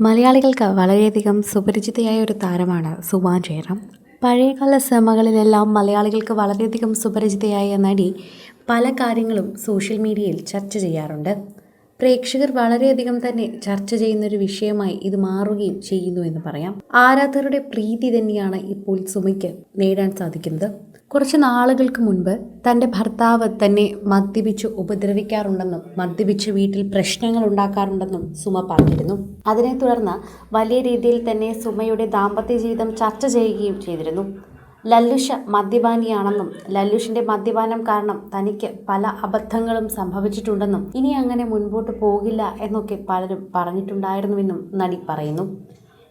മലയാളികൾക്ക് വളരെയധികം സുപരിചിതയായ ഒരു താരമാണ് സുമാ ജയറാം. പഴയകാല സിനിമകളിലെല്ലാം മലയാളികൾക്ക് വളരെയധികം സുപരിചിതയായ നടി പല കാര്യങ്ങളും സോഷ്യൽ മീഡിയയിൽ ചർച്ച ചെയ്യാറുണ്ട്. പ്രേക്ഷകർ വളരെയധികം തന്നെ ചർച്ച ചെയ്യുന്ന ഒരു വിഷയമായി ഇത് മാറുകയും ചെയ്യുന്നു എന്ന് പറയാം. ആരാധകരുടെ പ്രീതി തന്നെയാണ് ഇപ്പോൾ സുമയ്ക്ക് നേടാൻ സാധിക്കുന്നത്. കുറച്ച് നാളുകൾക്ക് മുൻപ് തന്റെ ഭർത്താവ് തന്നെ മദ്യപിച്ച് ഉപദ്രവിക്കാറുണ്ടെന്നും മദ്യപിച്ച് വീട്ടിൽ പ്രശ്നങ്ങൾ ഉണ്ടാക്കാറുണ്ടെന്നും സുമ പറഞ്ഞിരുന്നു. അതിനെ തുടർന്ന് വലിയ രീതിയിൽ തന്നെ സുമയുടെ ദാമ്പത്യ ജീവിതം ചർച്ച ചെയ്യുകയും ചെയ്തിരുന്നു. ലല്ലുഷ മദ്യപാനിയാണെന്നും ലല്ലുഷിന്റെ മദ്യപാനം കാരണം തനിക്ക് പല അബദ്ധങ്ങളും സംഭവിച്ചിട്ടുണ്ടെന്നും ഇനി അങ്ങനെ മുൻപോട്ട് പോകില്ല എന്നൊക്കെ പലരും പറഞ്ഞിട്ടുണ്ടായിരുന്നുവെന്നും നടി പറയുന്നു.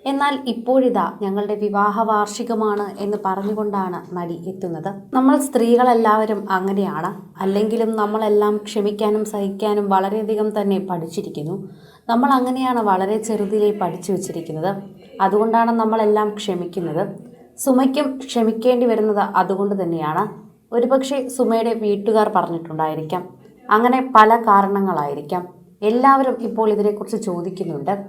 എന്നാൽ ഇപ്പോഴിതാ ഞങ്ങളുടെ വിവാഹ വാർഷികമാണ് എന്ന് പറഞ്ഞുകൊണ്ടാണ് നടി എത്തുന്നത്. നമ്മൾ സ്ത്രീകളെല്ലാവരും അങ്ങനെയാണ്. അല്ലെങ്കിലും നമ്മളെല്ലാം ക്ഷമിക്കാനും സഹിക്കാനും വളരെയധികം തന്നെ പഠിച്ചിരിക്കുന്നു. നമ്മൾ അങ്ങനെയാണ് വളരെ ചെറുതിലേ പഠിച്ചു വച്ചിരിക്കുന്നത്. അതുകൊണ്ടാണ് നമ്മളെല്ലാം ക്ഷമിക്കുന്നത്. സുമയ്ക്കും ക്ഷമിക്കേണ്ടി വരുന്നത് അതുകൊണ്ട് തന്നെയാണ്. ഒരുപക്ഷെ സുമയുടെ വീട്ടുകാർ പറഞ്ഞിട്ടുണ്ടായിരിക്കാം. അങ്ങനെ പല കാരണങ്ങളായിരിക്കാം. എല്ലാവരും ഇപ്പോൾ ഇതിനെക്കുറിച്ച് ചോദിക്കുന്നുണ്ട്.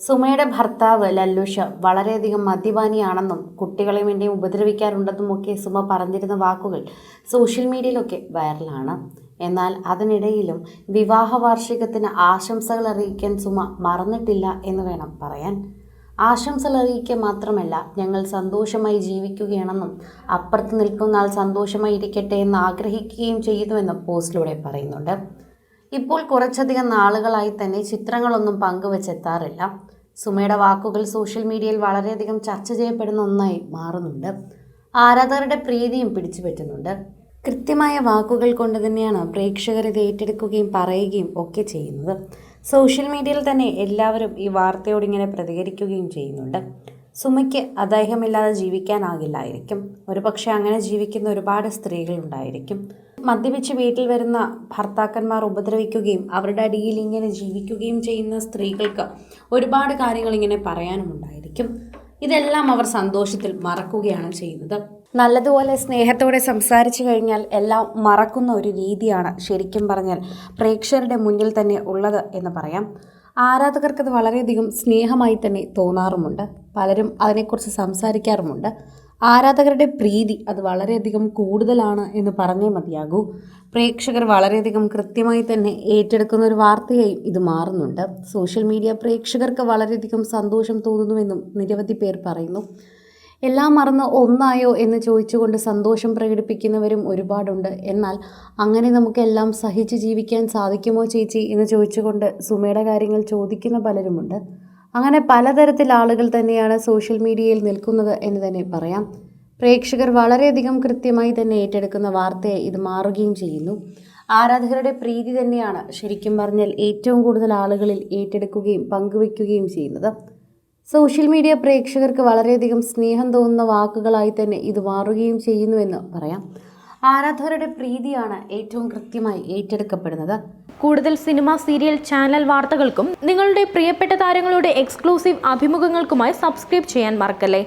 സുമയുടെ ഭർത്താവ് ലല്ലുഷ വളരെയധികം മദ്യപാനിയാണെന്നും കുട്ടികളെ വേണ്ടി ഉപദ്രവിക്കാറുണ്ടെന്നും ഒക്കെ സുമ പറഞ്ഞിരുന്ന വാക്കുകൾ സോഷ്യൽ മീഡിയയിലൊക്കെ വൈറലാണ്. എന്നാൽ അതിനിടയിലും വിവാഹ വാർഷികത്തിന് ആശംസകൾ അറിയിക്കാൻ സുമ മറന്നിട്ടില്ല എന്ന് വേണം പറയാൻ. ആശംസകൾ അറിയിക്കുക മാത്രമല്ല ഞങ്ങൾ സന്തോഷമായി ജീവിക്കുകയാണെന്നും അപ്പുറത്ത് നിൽക്കുന്ന ആൾ സന്തോഷമായി ഇരിക്കട്ടെ എന്ന് ആഗ്രഹിക്കുകയും ചെയ്യുന്നുവെന്നും പോസ്റ്റിലൂടെ പറയുന്നുണ്ട്. ഇപ്പോൾ കുറച്ചധികം നാളുകളായി തന്നെ ചിത്രങ്ങളൊന്നും പങ്കുവച്ചെത്താറില്ല. സുമയുടെ വാക്കുകൾ സോഷ്യൽ മീഡിയയിൽ വളരെയധികം ചർച്ച ചെയ്യപ്പെടുന്ന ഒന്നായി മാറുന്നുണ്ട്. ആരാധകരുടെ പ്രീതിയും പിടിച്ചു പറ്റുന്നുണ്ട്. കൃത്യമായ വാക്കുകൾ കൊണ്ട് തന്നെയാണ് പ്രേക്ഷകർ ഇത് ഏറ്റെടുക്കുകയും പറയുകയും ഒക്കെ ചെയ്യുന്നത്. സോഷ്യൽ മീഡിയയിൽ തന്നെ എല്ലാവരും ഈ വാർത്തയോട് ഇങ്ങനെ പ്രതികരിക്കുകയും ചെയ്യുന്നുണ്ട്. സുമയ്ക്ക് അദ്ദേഹമില്ലാതെ ജീവിക്കാനാകില്ലായിരിക്കും. ഒരു പക്ഷേ അങ്ങനെ ജീവിക്കുന്ന ഒരുപാട് സ്ത്രീകളുണ്ടായിരിക്കും മദ്യപിച്ച് വീട്ടിൽ വരുന്ന ഭർത്താക്കന്മാർ ഉപദ്രവിക്കുകയും അവരുടെ അടിയിൽ ഇങ്ങനെ ജീവിക്കുകയും ചെയ്യുന്ന സ്ത്രീകൾക്ക് ഒരുപാട് കാര്യങ്ങൾ ഇങ്ങനെ പറയാനുമുണ്ടായിരിക്കും. ഇതെല്ലാം അവർ സന്തോഷത്തിൽ മറക്കുകയാണ് ചെയ്യുന്നത്. നല്ലതുപോലെ സ്നേഹത്തോടെ സംസാരിച്ചു കഴിഞ്ഞാൽ എല്ലാം മറക്കുന്ന ഒരു രീതിയാണ് ശരിക്കും പറഞ്ഞാൽ പ്രേക്ഷകരുടെ മുന്നിൽ തന്നെ ഉള്ളത് എന്ന് പറയാം. ആരാധകർക്കത് വളരെയധികം സ്നേഹമായി തന്നെ തോന്നാറുമുണ്ട്. പലരും അതിനെക്കുറിച്ച് സംസാരിക്കാറുമുണ്ട്. ആരാധകരുടെ പ്രീതി അത് വളരെയധികം കൂടുതലാണ് എന്ന് പറഞ്ഞേ മതിയാകൂ. പ്രേക്ഷകർ വളരെയധികം കൃത്യമായി തന്നെ ഏറ്റെടുക്കുന്ന ഒരു വാർത്തയായി ഇത് മാറുന്നുണ്ട്. സോഷ്യൽ മീഡിയ പ്രേക്ഷകർക്ക് വളരെയധികം സന്തോഷം തോന്നുന്നുവെന്നും നിരവധി പേർ പറയുന്നു. എല്ലാം മറന്ന് ഒന്നായോ എന്ന് ചോദിച്ചുകൊണ്ട് സന്തോഷം പ്രകടിപ്പിക്കുന്നവരും ഒരുപാടുണ്ട്. എന്നാൽ അങ്ങനെ നമുക്കെല്ലാം സഹിച്ച് ജീവിക്കാൻ സാധിക്കുമോ ചേച്ചി? എന്ന് ചോദിച്ചുകൊണ്ട് സുമയുടെ കാര്യങ്ങൾ ചോദിക്കുന്ന പലരുമുണ്ട്. അങ്ങനെ പലതരത്തിൽ ആളുകൾ തന്നെയാണ് സോഷ്യൽ മീഡിയയിൽ നിൽക്കുന്നത് എന്ന് തന്നെ പറയാം. പ്രേക്ഷകർ വളരെയധികം കൃത്യമായി തന്നെ ഏറ്റെടുക്കുന്ന വാർത്തയെ ഇത് മാറുകയും ചെയ്യുന്നു. ആരാധകരുടെ പ്രീതി തന്നെയാണ് ശരിക്കും പറഞ്ഞാൽ ഏറ്റവും കൂടുതൽ ആളുകളിൽ ഏറ്റെടുക്കുകയും പങ്കുവയ്ക്കുകയും ചെയ്യുന്നത്. സോഷ്യൽ മീഡിയ പ്രേക്ഷകർക്ക് വളരെയധികം സ്നേഹം തോന്നുന്ന വാക്കുകളായി തന്നെ ഇത് മാറുകയും ചെയ്യുന്നുവെന്ന് പറയാം. ആരാധകരുടെ പ്രീതിയാണ് ഏറ്റവും കൃത്യമായി ഏറ്റെടുക്കപ്പെടുന്നത്. കൂടുതൽ സിനിമ സീരിയൽ ചാനൽ വാർത്തകൾക്കും നിങ്ങളുടെ പ്രിയപ്പെട്ട താരങ്ങളുടെ എക്സ്ക്ലൂസീവ് അഭിമുഖങ്ങൾക്കുമായി സബ്സ്ക്രൈബ് ചെയ്യാൻ മറക്കല്ലേ?